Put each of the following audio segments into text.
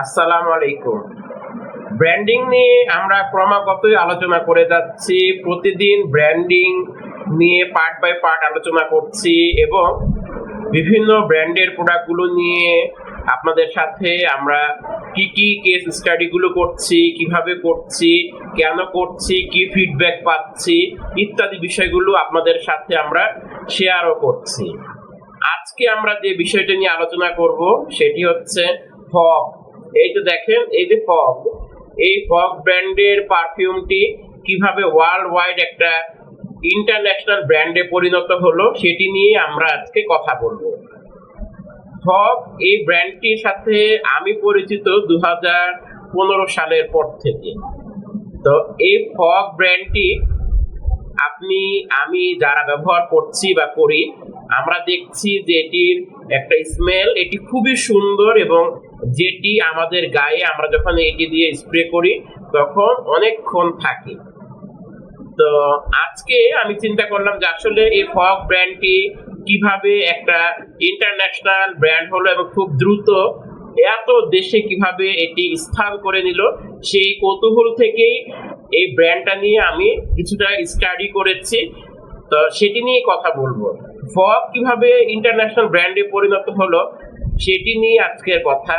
আসসালামু আলাইকুম। ব্র্যান্ডিং নিয়ে আমরা ক্রমাগতই আলোচনা করে যাচ্ছি। প্রতিদিন ব্র্যান্ডিং নিয়ে পার্ট বাই পার্ট আলোচনা করছি এবং বিভিন্ন ব্র্যান্ডের প্রোডাক্টগুলো নিয়ে আপনাদের সাথে আমরা কি কি কেস স্টাডিগুলো করছি, কীভাবে করছি, কেন করছি, কি ফিডব্যাক পাচ্ছি ইত্যাদি বিষয়গুলো আপনাদের সাথে আমরা শেয়ারও করছি। আজকে আমরা যে বিষয়টা নিয়ে আলোচনা করব সেটি হচ্ছে ফগ এই যে দেখেন, এই যে ফগ, এই ফগ ব্র্যান্ডের পারফিউমটি কীভাবে ওয়ার্ল্ড ওয়াইড একটা ইন্টারন্যাশনাল ব্র্যান্ডে পরিণত হলো, সেটি নিয়ে আমরা আজকে কথা বলব। ফগ, এই ব্র্যান্ডটির সাথে আমি পরিচিত দু পনেরো সালের পর থেকে। তো এই ফগ ব্র্যান্ডটি আপনি, আমি যারা ব্যবহার করছি বা করি, আমরা দেখছি যে এটির একটা স্মেল এটি খুবই সুন্দর এবং যেটি আমাদের গায়ে আমরা যখন এটি দিয়ে স্প্রে করি, তখন অনেকক্ষণ থাকে। তো আজকে আমি চিন্তা করলাম যে আসলে এই ফগ ব্র্যান্ডটি কীভাবে একটা ইন্টারন্যাশনাল ব্র্যান্ড হলো এবং খুব দ্রুত এত দেশে কীভাবে এটি স্থান করে নিল, সেই কৌতূহল থেকেই এই ব্র্যান্ডটা নিয়ে আমি কিছুটা স্টাডি করেছি। তো সেটি নিয়ে কথা বলব। ফগ কীভাবে ইন্টারন্যাশনাল ব্র্যান্ডে পরিণত হলো, সেটি নিয়ে আজকের কথা।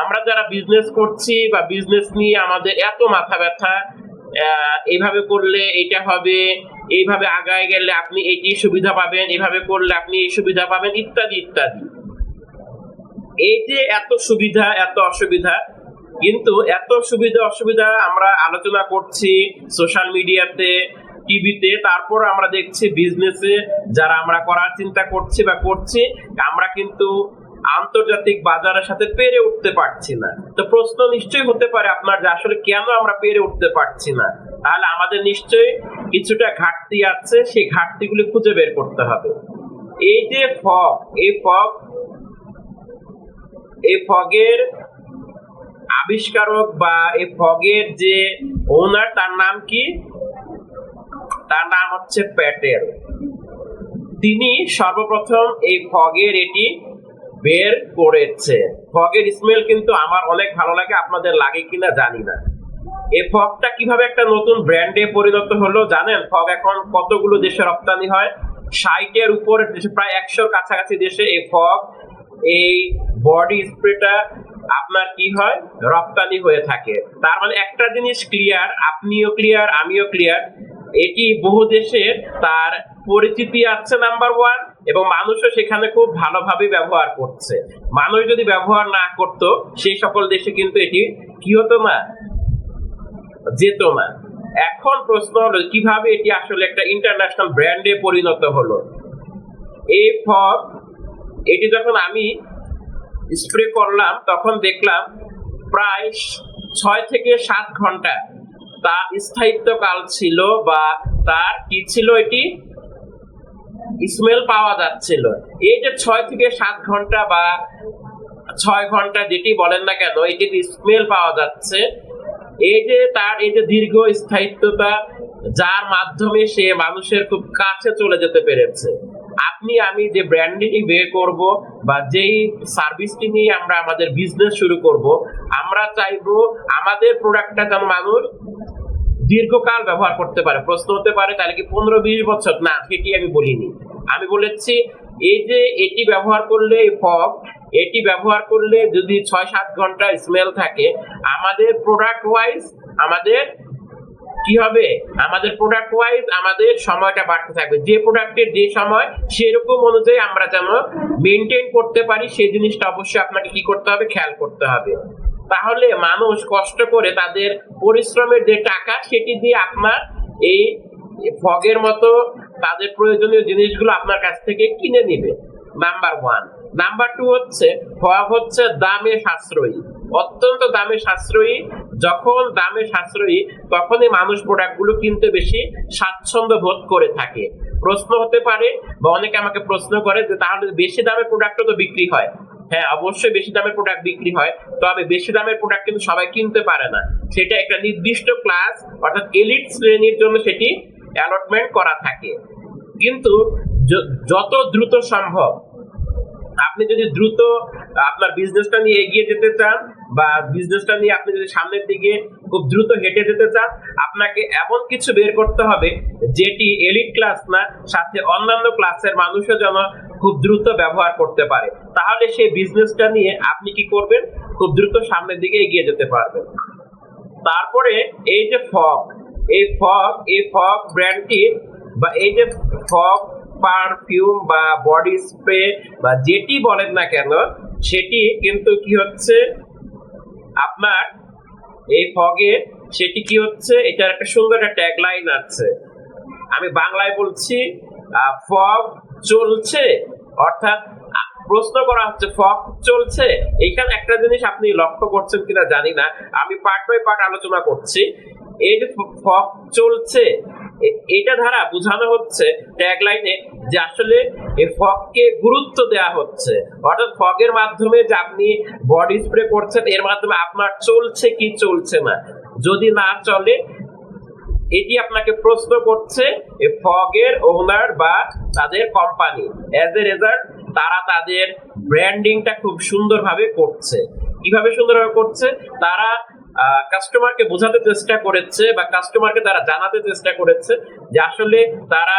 আমরা যারা বিজনেস করছি বা বিজনেস নিয়ে আমাদের এত মাথা ব্যথা এইভাবে করলে এটা হবে, এইভাবে আগায় গেলে আপনি এইটি সুবিধা পাবেন এইভাবে করলে আপনি এই সুবিধা পাবেন, ইত্যাদি ইত্যাদি। এই যে এত সুবিধা, এত অসুবিধা, কিন্তু এত সুবিধা, অসুবিধা আমরা আলোচনা করছি সোশ্যাল মিডিয়াতে টিভিতে তারপর আমরা দেখছি বিজনেসে যারা আমরা করার চিন্তা করছি বা করছি, আমরা কিন্তু আন্তর্জাতিক বাজারের সাথে পেরে উঠতে পারছি না। তো প্রশ্ন নিশ্চয়ই হতে পারে আপনার যে আসলে কেন আমরা পেরে উঠতে পারছি না? তাহলে আমাদের নিশ্চয়ই কিছুটা ঘাটতি আছে, সেই ঘাটতিগুলি খুঁজে বের করতে হবে। এই যে ফগ, এই ফগ, এই ফগের আবিষ্কারক বা এই ফগের যে ওনার তার নাম কি? তার নাম হচ্ছে প্যাটেল। তিনি সর্বপ্রথম এই ফগের এটি বের করেছে। ফগের স্মেল কিন্তু আমার অনেক ভালো লাগে, আপনাদের লাগে কিনা জানি না। এই ফগটা কীভাবে একটা নতুন ব্র্যান্ডে পরিণত হলো জানেন? ফগ এখন কতগুলো দেশে রপ্তানি হয়? ষাটের উপরে প্রায় একশোর কাছাকাছি দেশে এই ফগ, এই বডি স্প্রেটা আপনার কি হয়? রপ্তানি হয়ে থাকে। তার মানে একটা জিনিস ক্লিয়ার আপনিও ক্লিয়ার আমিও ক্লিয়ার এটি বহু দেশে তার পরিচিতি আছে নাম্বার ওয়ান এবং মানুষও সেখানে খুব ভালোভাবে ব্যবহার করছে। মানুষ যদি ব্যবহার না করতো, সেই সকল দেশে কিন্তু এটি কি হতো না? যেত না। এখন প্রশ্ন হলো, কীভাবে এটি আসলে একটা ইন্টারন্যাশনাল ব্র্যান্ডে পরিণত হলো? এই ফগ এটি যখন আমি স্প্রে করলাম, তখন দেখলাম প্রায় ছয় থেকে সাত ঘণ্টা তা স্থায়িত্বকাল ছিল বা তার কি ছিল এটি? স্মেল পাওয়া যাচ্ছিল। এই যে ছয় থেকে সাত ঘণ্টা বা ছয় ঘণ্টা যেটি বলেন না কেন এই যে স্মেল পাওয়া যাচ্ছে। এই যে তার, এই যে দীর্ঘ স্থায়িত্বতা, যার মাধ্যমে সে মানুষের খুব কাছে চলে যেতে পেরেছে। আপনি, আমি যে ব্র্যান্ডিং বের করব বা যেই সার্ভিসটি নিয়ে আমরা আমাদের বিজনেস শুরু করব, আমরা চাইব আমাদের প্রোডাক্টটা যেন মানুষ দীর্ঘকাল ব্যবহার করতে পারে, প্রশ্ন হতে পারে, তাহলে কি পনেরো বিশ বছর? না সেটি আমি বলিনি। আমি বলেছি, এই যে এটি ব্যবহার করলে ফগ এটি ব্যবহার করলে যদি ছয় সাত ঘণ্টা স্মেল থাকে, আমাদের প্রোডাক্ট ওয়াইজ আমাদের কি হবে? আমাদের প্রোডাক্ট ওয়াইজ আমাদের সময়টা বাড়তে থাকবে। যে প্রোডাক্টের যে সময়, সেরকম অনুযায়ী আমরা যেন মেনটেন করতে পারি, সেই জিনিসটা অবশ্যই আপনাকে কি করতে হবে? খেয়াল করতে হবে। তাহলে মানুষ কষ্ট করে তাদের পরিশ্রমের যে টাকা, সেটি দিয়ে আপনার এই ফগের মতো তাদের প্রয়োজনীয় জিনিসগুলো আপনার কাছ থেকে কিনে নিবে। নাম্বার ওয়ান নাম্বার টু হচ্ছে ফগ হচ্ছে দামে সাশ্রয়ী। অত্যন্ত দামে সাশ্রয়ী। যখন দামে সাশ্রয়ী, তখনই মানুষ প্রোডাক্টগুলো কিনতে বেশি স্বাচ্ছন্দ্য বোধ করে থাকে। প্রশ্ন হতে পারে, বা অনেকে আমাকে প্রশ্ন করে যে তাহলে বেশি দামে প্রোডাক্টও তো বিক্রি হয়। হ্যাঁ অবশ্যই বেশি দামের প্রোডাক্ট বিক্রি হয়, তবে বেশি দামের প্রোডাক্ট কিন্তু সবাই কিনতে পারে না। সেটা একটা নির্দিষ্ট ক্লাস অর্থাৎ এলিট শ্রেণির জন্য সেটি অ্যালটমেন্ট করা থাকে। কিন্তু যত দ্রুত সম্ভব, আপনি যদি দ্রুত আপনার বিজনেসটা নিয়ে এগিয়ে যেতে চান, বা বিজনেসটা নিয়ে আপনি যদি সামনের দিকে খুব দ্রুত হেঁটে যেতে চান, আপনাকে এমন কিছু বের করতে হবে, যেটি এলিট ক্লাস না, সাথে অন্যান্য ক্লাসের মানুষও যেন খুব দ্রুত ব্যবহার করতে পারে। তাহলে সেই বিজনেসটা নিয়ে আপনি কি করবেন? খুব দ্রুত সামনের দিকে এগিয়ে যেতে পারবেন। তারপরে এই যে ফগ, এই ফগ এই ফগ ব্র্যান্ডটি বা এই যে ফগ পারফিউম বা বডি স্প্রে বা যেটি বলেন না কেন, সেটি কিন্তু কি হচ্ছে? আপনার এই ফগে সেটি কি হচ্ছে? এটার একটা সুন্দর একটা ট্যাগলাইন আছে। আমি বাংলায় বলছি ফগ চলছে? অর্থাৎ প্রশ্ন করা হচ্ছে ফগ চলছে? এইখানে একটা জিনিস আপনি লক্ষ্য করছেন কিনা জানি না। আমি পার্ট বাই পার্ট আলোচনা করছি। এই যে ফগ চলছে এটা ধারা বোঝানো হচ্ছে ট্যাগলাইনে যে আসলে এই ফগকে গুরুত্ব দেওয়া হচ্ছে। অর্থাৎ ফগের মাধ্যমে যে আপনি বডি স্প্রে করছেন, এর মাধ্যমে আপনার চলছে কি চলছে না। যদি না চলে এটি আপনাকে প্রশ্ন করছে ফগের ওনার বা তাদের কোম্পানি। অ্যাজ এ রেজাল্ট তারা তাদের ব্র্যান্ডিংটা খুব সুন্দরভাবে করছে। কীভাবে সুন্দরভাবে করছে? তারা কাস্টমারকে বোঝাতে চেষ্টা করেছে বা কাস্টমারকে তারা জানাতে চেষ্টা করেছে যে আসলে তারা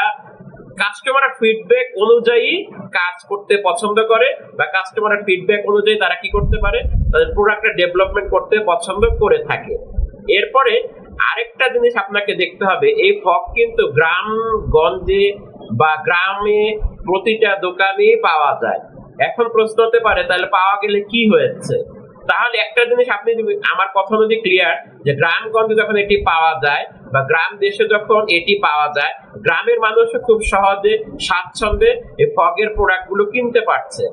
কাস্টমার ফিডব্যাক অনুযায়ী কাজ করতে পছন্দ করে বা কাস্টমারের ফিডব্যাক অনুযায়ী তারা কি করতে পারে? তাদের প্রোডাক্টের ডেভেলপমেন্ট করতে পছন্দ করে থাকে। এরপরে আরেকটা জিনিস আপনাকে দেখতে হবে, এই ফগ কিন্তু গ্রাম গঞ্জে বা গ্রামে প্রতিটা দোকানে পাওয়া যায়। এখন প্রশ্ন হতে পারে, তাহলে পাওয়া গেলে কি হয়েছে? তাহলে একটা জিনিস আপনি আমার কথা অনুযায়ী ক্লিয়ার যে গ্রামগঞ্জে যখন এটি পাওয়া যায় বা গ্রাম দেশে যখন এটি পাওয়া যায়, গ্রামের মানুষও খুব সহজে স্বাচ্ছন্দ্যে এই ফগের প্রোডাক্টগুলো কিনতে পারছে।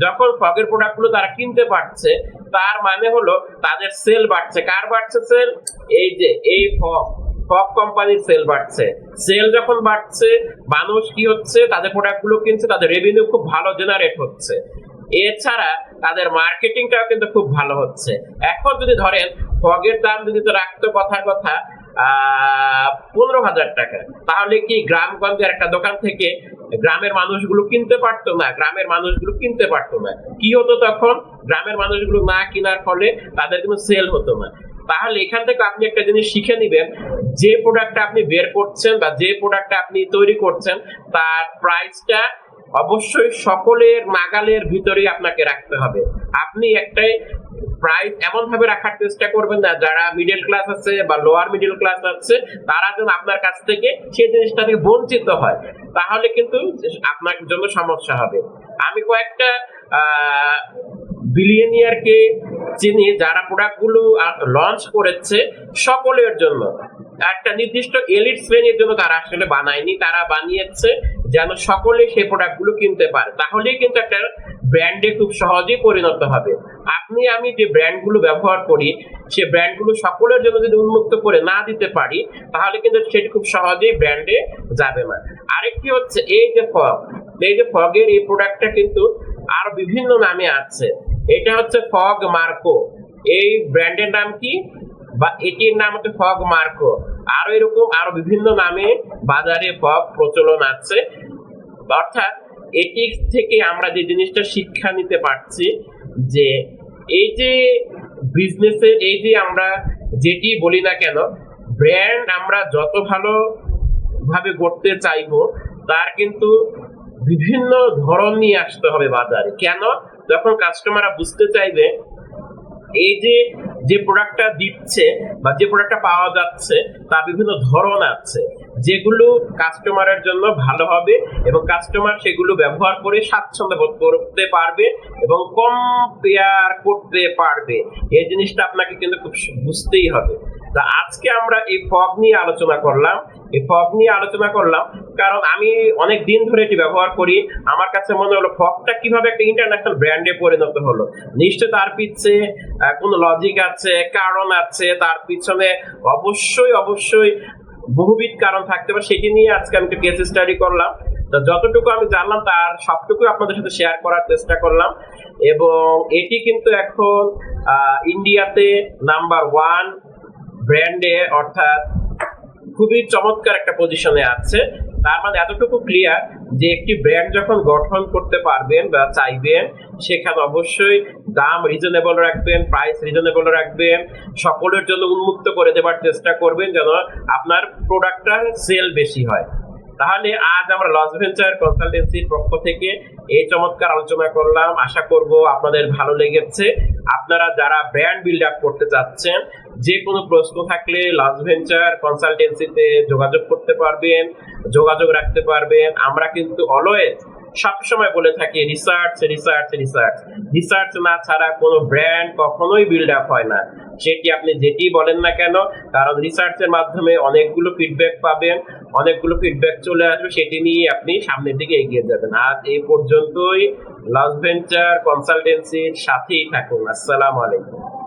যখন ফগের প্রোডাক্টগুলো তারা কিনতে পারছে, তার মানে হলো তাদের সেল বাড়ছে। কার বাড়ছে সেল এই যে, এই ফগ। ফগ কোম্পানির সেল বাড়ছে। সেল যখন বাড়ছে, মানুষ কি হচ্ছে? তাদের প্রোডাক্টগুলো কিনছে, তাদের রেভিনিউ খুব ভালো জেনারেট হচ্ছে। এছাড়া তাদের মার্কেটিংটাও কিন্তু খুব ভালো হচ্ছে। এখন যদি ধরেন, ফগের দাম যদি তো রাখতো কথার কথা পনেরো হাজার টাকা। তাহলে কি গ্রামগঞ্জের একটা দোকান থেকে গ্রামের মানুষগুলো কিনতে পারতো না? গ্রামের মানুষগুলো কিনতে পারতো না। কি হতো তখন? গ্রামের মানুষগুলো না কেনার ফলে তাদের কোনো সেল হতো না। তাহলে এখান থেকে আপনি একটা জিনিস শিখে নিবেন, যে প্রোডাক্টটা আপনি বের করছেন বা যে প্রোডাক্টটা আপনি তৈরি করছেন, তার প্রাইসটা অবশ্যই সকলের নাগালের ভিতরেই আপনাকে রাখতে হবে। আপনি একটাই প্রাইস এমন ভাবে রাখার চেষ্টা করবেন না। যারা মিডল ক্লাস আছে বা লোয়ার মিডল ক্লাস আছে, তারা যেন আপনার কাছ থেকে সেই জিনিসটা থেকে বঞ্চিত হয়। তাহলে কিন্তু আপনার জন্য সমস্যা হবে। আমি কয়েকটা বিলিয়নিয়ারকে চিনি যারা প্রোডাক্টগুলো লঞ্চ করেছে সকলের জন্য। একটা নির্দিষ্ট এলিট শ্রেণির জন্য তারা আসলে বানায়নি। তারা বানিয়েছে যেন সকলে সেই প্রোডাক্টগুলো কিনতে পারে। তাহলেই কিন্তু একটা ব্র্যান্ডে খুব সহজেই পরিণত হবে। আপনি, আমি যে ব্র্যান্ডগুলো ব্যবহার করি, সে ব্র্যান্ডগুলো সকলের জন্য যদি উন্মুক্ত করে না দিতে পারি, তাহলে কিন্তু সেটি খুব সহজেই ব্র্যান্ডে যাবে না। আরেকটি হচ্ছে এই যে ফগ এই যে ফগের এই প্রোডাক্টটা কিন্তু আরও বিভিন্ন নামে আছে। এটা হচ্ছে ফগ মার্কো এই ব্র্যান্ডের নাম কি? বা এটির নাম হচ্ছে ফগ মার্কো আরও এরকম আরও বিভিন্ন নামে বাজারে ফগ প্রচলন আছে। অর্থাৎ এটি থেকে আমরা যে জিনিসটা শিক্ষা নিতে পারছি, যে এই যে বিজনেসের এই যে আমরা যেটি বলি না কেন ব্র্যান্ড আমরা যত ভালো ভাবে করতে চাইব, তার কিন্তু বিভিন্ন ধরন নিয়ে আসতে হবে বাজারে। কেন? যখন কাস্টমাররা বুঝতে চাইবে, এই যে যে প্রোডাক্টটা দিচ্ছে বা যে প্রোডাক্টটা পাওয়া যাচ্ছে তা বিভিন্ন ধরন আছে। যেগুলো কাস্টমারের জন্য ভালো হবে এবং কাস্টমার সেগুলো ব্যবহার করে স্বাচ্ছন্দ্য বোধ করতে পারবে এবং কম্পেয়ার করতে পারবে। এই জিনিসটা আপনাকে কিন্তু খুব বুঝতেই হবে। তা আজকে আমরা এই ফগ নিয়ে আলোচনা করলাম। এই ফগ নিয়ে আলোচনা করলাম কারণ আমি অনেক দিন ধরে এটি ব্যবহার করি। আমার কাছে মনে হলো ফগটা কীভাবে একটা ইন্টারন্যাশনাল ব্র্যান্ডে পরিণত হলো। নিশ্চয় তার পিছনে কোনো লজিক আছে, কারণ আছে, তার পিছনে অবশ্যই অবশ্যই বহুবিধ কারণ থাকতে পারে, সেটি নিয়ে আজকে আমি কেস স্টাডি করলাম। তো যতটুকু আমি জানলাম তার সবটুকু আপনাদের সাথে শেয়ার করার চেষ্টা করলাম। এবং এটি কিন্তু এখন ইন্ডিয়াতে নাম্বার ওয়ান ব্র্যান্ডে অর্থাৎ খুবই চমৎকার একটা পজিশনে আছে। তার মানে এতটুকু ক্লিয়ার যে একটি ব্র্যান্ড যখন গঠন করতে পারবেন বা চাইবেন, সেখানে অবশ্যই দাম রিজনেবল রাখবেন প্রাইস রিজনেবল রাখবেন, সকলের জন্য উন্মুক্ত করে দেবার চেষ্টা করবেন যেন আপনার প্রোডাক্টটা সেল বেশি হয়। তাহলে আজ আমরা লস ভেঞ্চার কনসালটেন্সির পক্ষ থেকে এই চমৎকার আলোচনা করলাম। আশা করব আপনাদের ভালো লেগেছে। আপনারা যারা ব্র্যান্ড বিল্ড আপ করতে চাচ্ছেন, যে কোনো প্রশ্ন থাকলে লস ভেঞ্চার কনসালটেন্সিতে যোগাযোগ করতে পারবেন, যোগাযোগ রাখতে পারবেন। আমরা কিন্তু অলওয়েজ সবসময় বলে থাকি রিসার্চ রিসার্চ রিসার্চ রিসার্চ না ছাড়া কোনো ব্র্যান্ড কখনোই বিল্ড আপ হয় না। সেটি আপনি যেটি বলেন না কেন কারণ রিসার্চের মাধ্যমে অনেকগুলো ফিডব্যাক পাবেন, অনেকগুলো ফিডব্যাক চলে আসবে, সেটি নিয়ে আপনি সামনের দিকে এগিয়ে যাবেন। আজ এই পর্যন্তই লস ভেঞ্চার কনসালটেন্সির সাথেই থাকুন। আসসালামু আলাইকুম।